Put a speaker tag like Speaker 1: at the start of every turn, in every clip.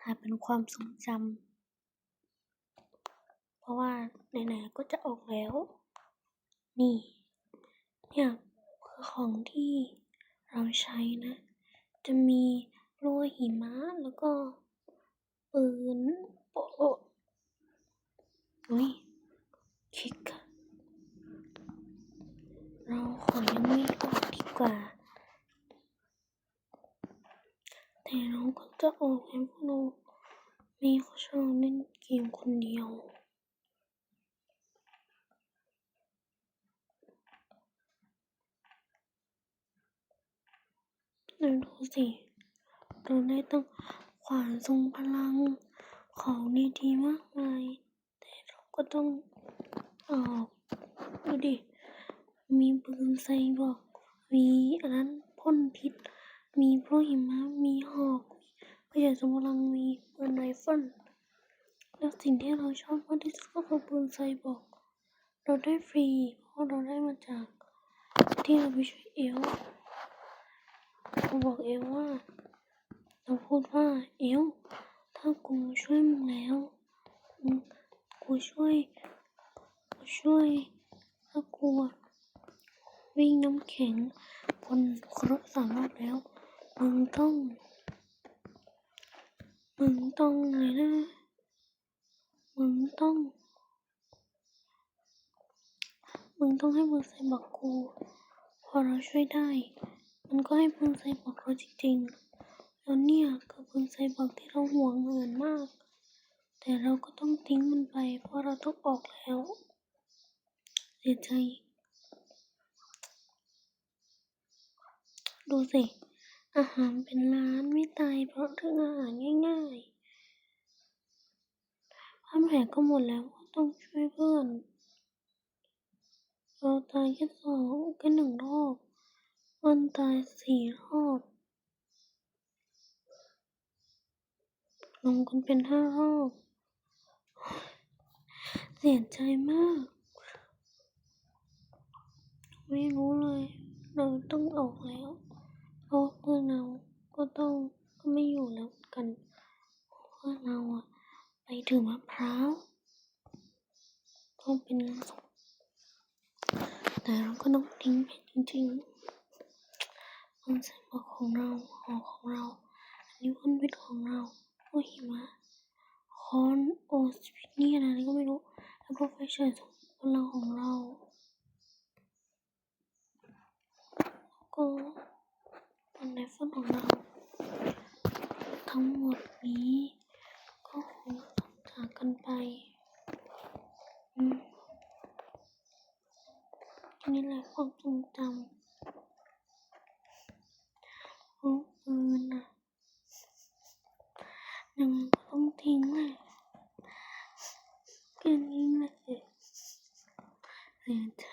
Speaker 1: ถ่ายเป็นความทรงจำ เพราะว่าไหนๆก็จะออกแล้ว นี่ เนี่ยคือของที่เราใช้นะ จะมีรั้วหิมะแล้วก็ปืนโปโลอุ้ยคิกอะเราขอยังไม่ออกดีกว่า แต่เราก็จะออกให้พวกเรามีเขาชอบเล่นเกมคนเดียวเราดูสิ เราได้ตั้งขวานทรงพลังของดีๆมากมาย แต่เราก็ต้องออกดูดิ มีปืนไซบอร์กมีอันนั้นพ่นพิษ มีพวกหิมะมีหอกมีกระสุนทรงพลังมีปืนไรเฟิลแล้วสิ่งที่เราชอบมากที่สุดก็คือปืนไซบอร์กเราได้ฟรีเพราะเราได้มาจากที่เราไปช่วยเอลเราบอกเอลว่า เราพูดว่าเอลถ้ากูช่วยมึงแล้วกูช่วยกูช่วยถ้ากูวิ่งน้ำแข็งบนครบสามรอบแล้ว ต้อง มึงต้องอะไรนะ มึงต้อง มึงต้องให้ปืนไซบอกกู พอเราช่วยได้ มันก็ให้ปืนไซบอกเราจริงๆ แล้วเนี่ยคือปืนไซบอกที่เราห่วงเหมือนมาก แต่เราก็ต้องทิ้งมันไป เพราะเราต้องออกแล้ว เสียใจดูสิ อาหารเป็นล้านไม่ตายเพราะเรื่องอาหารง่ายๆบ้านแผลก็หมดแล้วก็ต้องช่วยเพื่อน เราตายแค่สองแค่หนึ่งรอบมันตายสี่รอบลงกันเป็นห้ารอบ เสียใจมาก ไม่รู้เลย เราต้องออกแล้ว เพื่อนเราก็ต้องก็ไม่อยู่แล้วกันเพื่อนเราอะไปถือมะพร้าวก็เป็นศพแต่เราก็ต้องทิ้งไปจริงๆมันใส่หมวกของเราหอของเราอันนี้พ่นพิษของเราพวกหิมะคอนโอสพินี่อะไรก็ไม่รู้แล้วก็ไฟฉายส่องพลังของเราก็ เป็นในฝันของเรา ทั้งหมดนี้ ก็คงต้องจากกันไปอืมนี่แหละความทรงจำของปืนอะยังไงก็ต้องทิ้งแหละแค่นี้แหละเสียใจ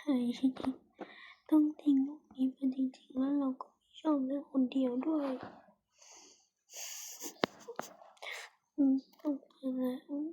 Speaker 1: ต้องทิ้งลูกนี้ไปจริงๆแล้วเราก็ ชอบเล่นคนเดียวด้วย อืมต้องไปแล้ว